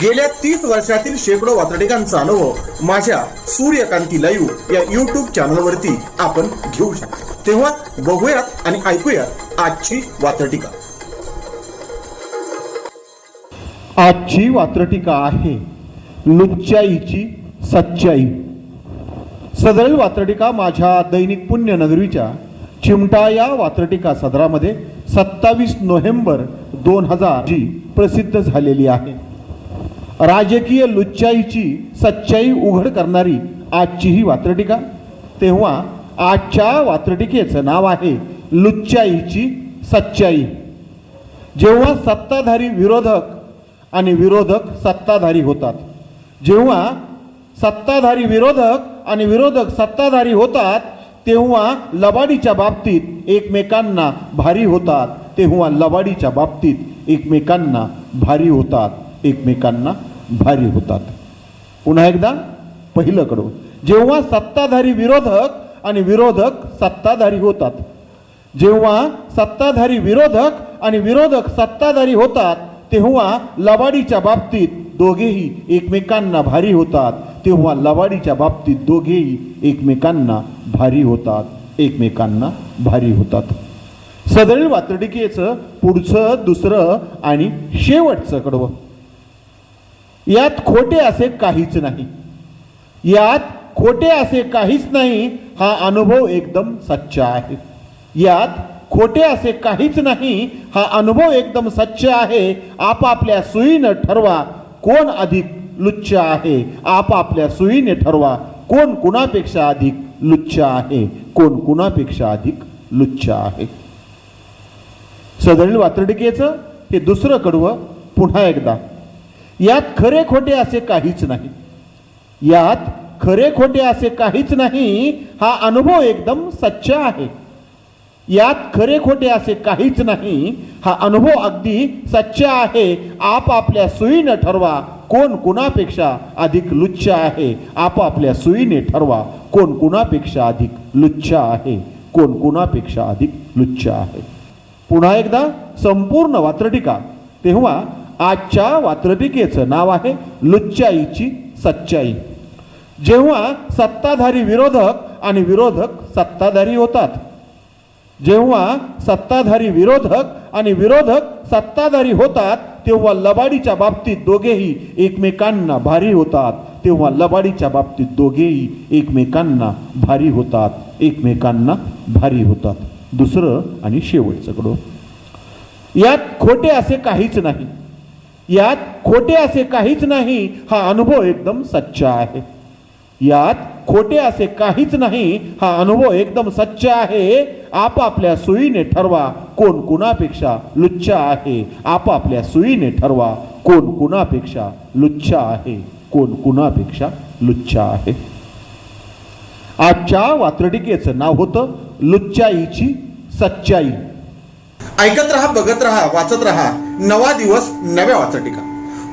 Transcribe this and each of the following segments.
गेल्या तीस वर्षातील शेकडो वातडिकांचा अनुभव माझ्या सूर्यकांती लाईव्ह या युट्यूब चॅनलवरती आपण घेऊ शकतो. तेव्हा बघूयात आणि ऐकूयात आजची वातडिका आजची वात्रटिका आहे लुच्चाईची सच्चाई. सदरील वात्रटिका माझ्या दैनिक पुण्यनगरीच्या चिमटा या वात्रटिका सदरामध्ये सत्तावीस नोव्हेंबर दोन हजार जी प्रसिद्ध झालेली आहे. राजकीय लुच्चाईची सच्चाई उघड करणारी आजची ही वात्रटिका. तेव्हा आजच्या वात्रटिकेचं नाव आहे लुच्चाईची सच्चाई. जेव्हा सत्ताधारी विरोधक आणि विरोधक सत्ताधारी होतात. जेव्हा सत्ताधारी विरोधक आणि विरोधक सत्ताधारी होतात तेव्हा लबाडीच्या बाबतीत एकमेकांना भारी होतात. तेव्हा लबाडीच्या बाबतीत एकमेकांना भारी होतात. एकमेकांना भारी होतात. पुन्हा एकदा पहिलं कडून जेव्हा सत्ताधारी विरोधक आणि विरोधक सत्ताधारी होतात जेव्हा सत्ताधारी विरोधक आणि विरोधक सत्ताधारी होतात तेव्हा लबाडीच्या बाबतीत दोघेही एकमेकांना भारी होतात. तेव्हा लबाडीच्या बाबतीत दोघेही एकमेकांना भारी होतात. एकमेकांना भारी होतात. सदैव वातडिकेचं पुढचं दुसरं आणि शेवटचं कडवं. यात खोटे असे काहीच नाही. यात खोटे असे काहीच नाही हा अनुभव एकदम सच्चा आहे. यात खोटे असे काहीच नाही हा अनुभव एकदम सच्च आहे. आपापल्या सुईनं ठरवा कोण अधिक लुच्च आहे. आपापल्या सुईने ठरवा कोण कुणापेक्षा अधिक लुच्च आहे. कोण कुणापेक्षा अधिक लुच्च आहे. सदरील वातर्डिकेचं हे दुसरं कडवं पुन्हा एकदा. यात खरे खोटे असे काहीच नाही. यात खरे खोटे असे काहीच नाही हा अनुभव एकदम सच्चा आहे. यात खरे खोटे असे काहीच नाही हा अनुभव अगदी सच्चा आहे. आपापल्या सुईनं ठरवा कोण कुणापेक्षा अधिक लुच्च आहे. आपापल्या सुईने ठरवा कोण कुणापेक्षा अधिक लुच्च आहे. कोण कुणापेक्षा अधिक लुच्च आहे. पुन्हा एकदा संपूर्ण वात्रटिका. तेव्हा आजच्या वात्रटिकेचं नाव आहे लुच्चाईची सच्चाई. जेव्हा सत्ताधारी विरोधक आणि विरोधक सत्ताधारी होतात. जेव्हा सत्ताधारी विरोधक आणि विरोधक सत्ताधारी होतात तेव्हा लबाडीच्या बाबतीत दोघेही एकमेकांना भारी होतात. तेव्हा लबाडीच्या बाबतीत दोघेही एकमेकांना भारी होतात. एकमेकांना भारी होतात. दुसरं आणि शेवटचं कडो. यात खोटे असे काहीच नाही. यात खोटे असे काहीच नाही हा अनुभव एकदम सच्चा आहे. यात खोटे असे काहीच नाही हा अनुभव एकदम सच्चा आहे. आपापल्या सुईने ठरवा कोण कुणापेक्षा लुच्चा आहे. आपापल्या सुईने ठरवा कोण कुणापेक्षा लुच्चा आहे. कोण कुणापेक्षा लुच्चा आहे. आजच्या वात्रटिकेचं नाव होतं लुच्चाईची सच्चाई. ऐकत रहा बघत रहा वाचत रहा. नवा दिवस नव्या वाचटिका.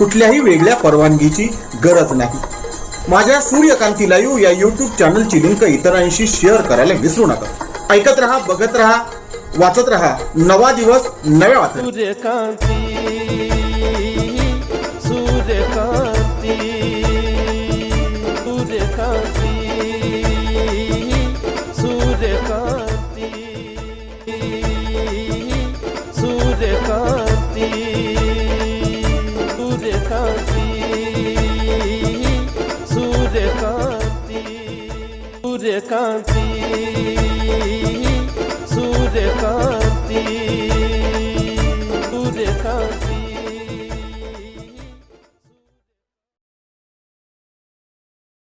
कुठल्याही वेगळ्या परवानगीची गरज नाही. माझ्या सूर्यकांती लाईव्ह या यूट्यूब चॅनलची लिंक इतरांशी शेअर करायला विसरू नका. ऐकत रहा बघत रहा वाचत रहा. नवा दिवस नव्या वाचत सूर्यकांती सूर्यकांती सूर्यकांती. सूर्यकांती